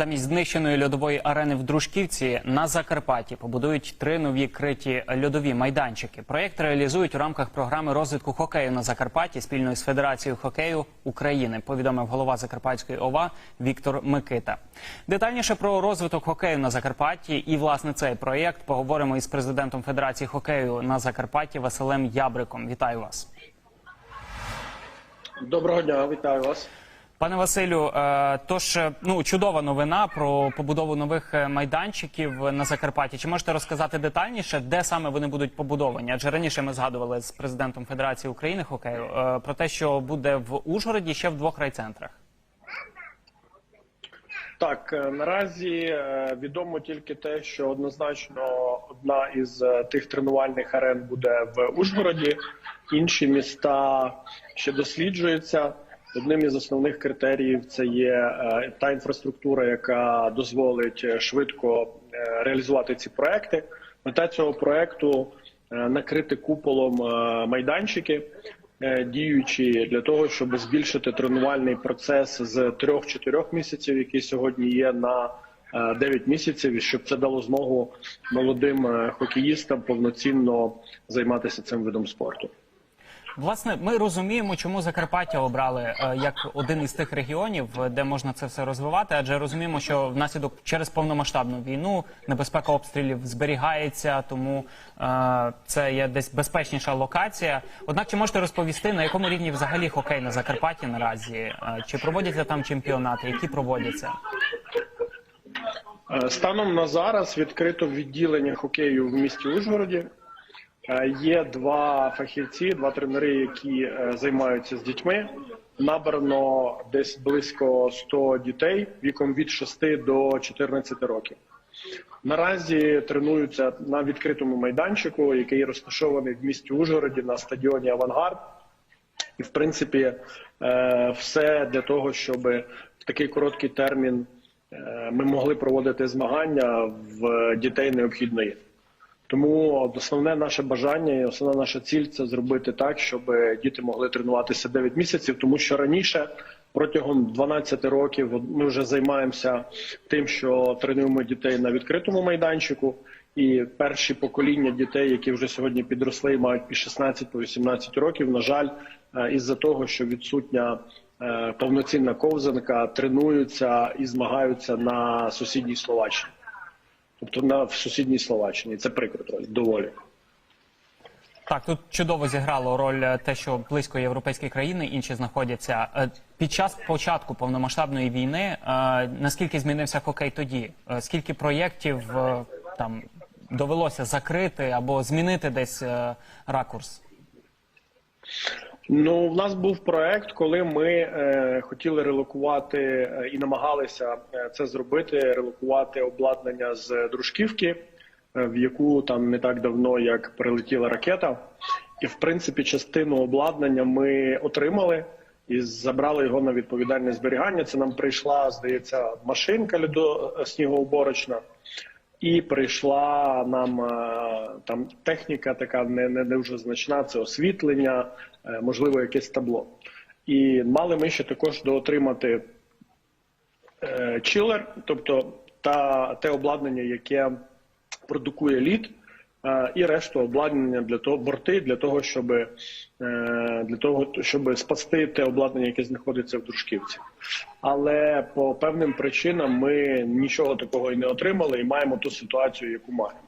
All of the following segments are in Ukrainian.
Замість знищеної льодової арени в Дружківці на Закарпатті побудують три нові криті льодові майданчики. Проєкт реалізують у рамках програми розвитку хокею на Закарпатті спільно з Федерацією хокею України. Повідомив голова Закарпатської ОВА Віктор Микита. Детальніше про розвиток хокею на Закарпатті і власне цей проєкт поговоримо із президентом Федерації хокею на Закарпатті Василем Ябриком. Вітаю вас. Доброго дня, вітаю вас. Пане Василю, е, тож е, ну чудова новина про побудову нових е, майданчиків на Закарпатті. Чи можете розказати детальніше, де саме вони будуть побудовані? Адже раніше ми згадували з президентом Федерації України хокею про те, що буде в Ужгороді ще в двох райцентрах. Так, наразі відомо тільки те, що однозначно одна із тих тренувальних арен буде в Ужгороді. Інші міста ще досліджуються. Одним із основних критеріїв це є е, та інфраструктура, яка дозволить е, швидко е, реалізувати ці проекти. Мета цього проекту накрити куполом майданчики, діючі для того, щоб збільшити тренувальний процес з 3-4 місяців, який сьогодні є на е, 9 місяців, щоб це дало змогу молодим хокеїстам повноцінно займатися цим видом спорту. Власне, ми розуміємо, чому Закарпаття обрали е, як один із тих регіонів, е, де можна це все розвивати, адже розуміємо, що внаслідок через повномасштабну війну небезпека обстрілів зберігається, тому е, це є десь безпечніша локація. Однак, чи можете розповісти, на якому рівні взагалі хокей на Закарпатті наразі? Чи проводяться там чемпіонати? Які проводяться? Станом на зараз відкрито відділення хокею в місті Ужгороді. Е, Є два фахівці, два тренери, які е, займаються з дітьми. Набрано десь близько 100 дітей віком від 6 до 14 років. Наразі тренуються на відкритому майданчику, який розташований в місті Ужгороді на стадіоні Авангард. І в принципі, е, все для того, щоб в такий короткий термін ми могли проводити змагання в дітей необхідно Тому основне наше бажання і основна наша ціль це зробити так, щоб діти могли тренуватися 9 місяців, тому що раніше протягом 12 років ми вже займаємося тим, що тренуємо дітей на відкритому майданчику. І перші покоління дітей, які вже сьогодні підросли, мають по 16 по 18 років. На жаль, е, із-за того, що відсутня е, повноцінна ковзанка, тренуються і змагаються на сусідній Словаччині, тобто на в сусідній Словаччині. Це прикро доволі. Так, тут чудово зіграло роль е, те, що близько європейські країни інші знаходяться Е, під час початку повномасштабної війни. е, Наскільки змінився хокей тоді? Скільки проєктів там довелося закрити або змінити десь ракурс? Ну, в нас був проект, коли ми е, хотіли релокувати е, і намагалися е, це зробити, релокувати обладнання з дружківки, е, в яку там не так давно як прилетіла ракета. І в принципі, частину обладнання ми отримали і забрали його на відповідальне зберігання. Це нам прийшла, здається, машинка льодо снігоуборочна. І прийшла нам е, там техніка, така не, не дуже значна. Це освітлення, е, можливо, якесь табло. І мали ми ще також доотримати е, чилер, тобто та те обладнання, яке продукує лід, і решту обладнання для того, борти для того, щоб е, для того, щоб спасти те обладнання, яке знаходиться в дружківці. Але по певним причинам ми нічого такого і не отримали, і маємо ту ситуацію, яку маємо.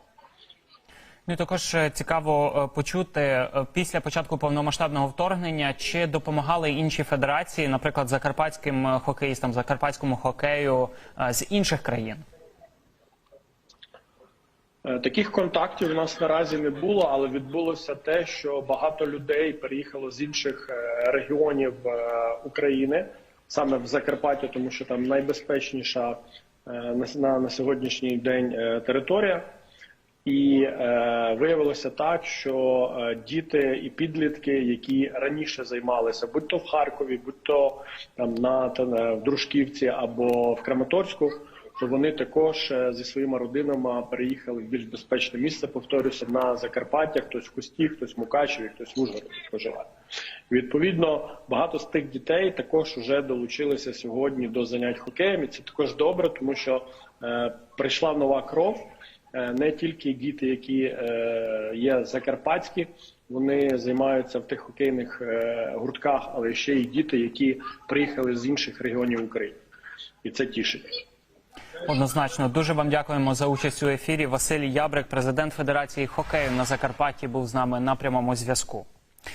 Ну також е, цікаво е, почути після початку повномасштабного вторгнення, чи допомагали інші федерації, наприклад, закарпатським хокеїстам, закарпатському хокею з інших країн. Е, Таких контактів у нас наразі не було, але відбулося те, що багато людей переїхало з інших е, регіонів е, України саме в Закарпаття, тому що там найбезпечніша на, на, сьогоднішній день територія. І е, виявилося так, що е, діти і підлітки, які раніше займалися, будь то в Харкові, будь то там на та, на- в Дружківці або в Краматорську, то вони також е, зі своїми родинами переїхали в більш безпечне місце. Повторюся, на Закарпаття, хтось в Кусті, хтось в Мукачеві, хтось в Ужгороді проживає. Відповідно, багато з тих дітей також вже долучилися сьогодні до занять хокеєм. І це також добре, тому що е, прийшла нова кров. Е, Не тільки діти, які е, є закарпатські, вони займаються в тих хокейних гуртках, але ще й діти, які приїхали з інших регіонів України, і це тішить. Однозначно, дуже вам дякуємо за участь у ефірі. Василій Ябрик, президент Федерації хокею на Закарпатті, був з нами на прямому зв'язку.